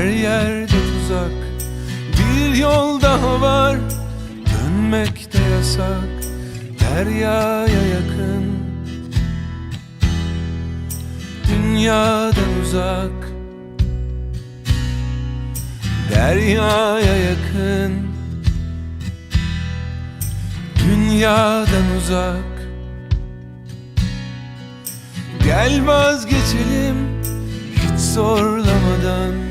Her yerde tuzak. Bir yol daha var. Dönmek de yasak. Deryaya yakın. Dünyadan uzak. Deryaya yakın. Dünyadan uzak. Gel vazgeçelim hiç zorlamadan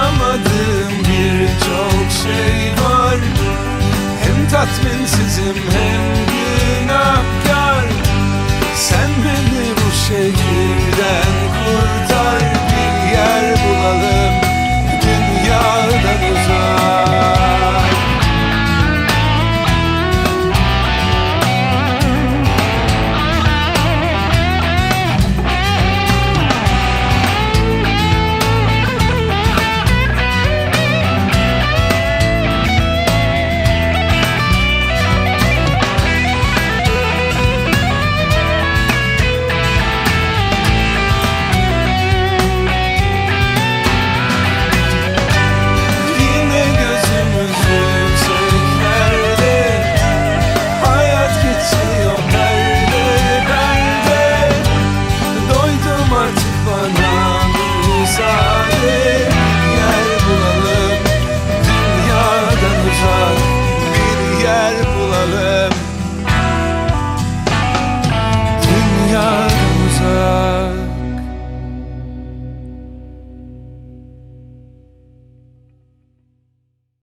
şey var. Hem tatminsizim hem günahkar.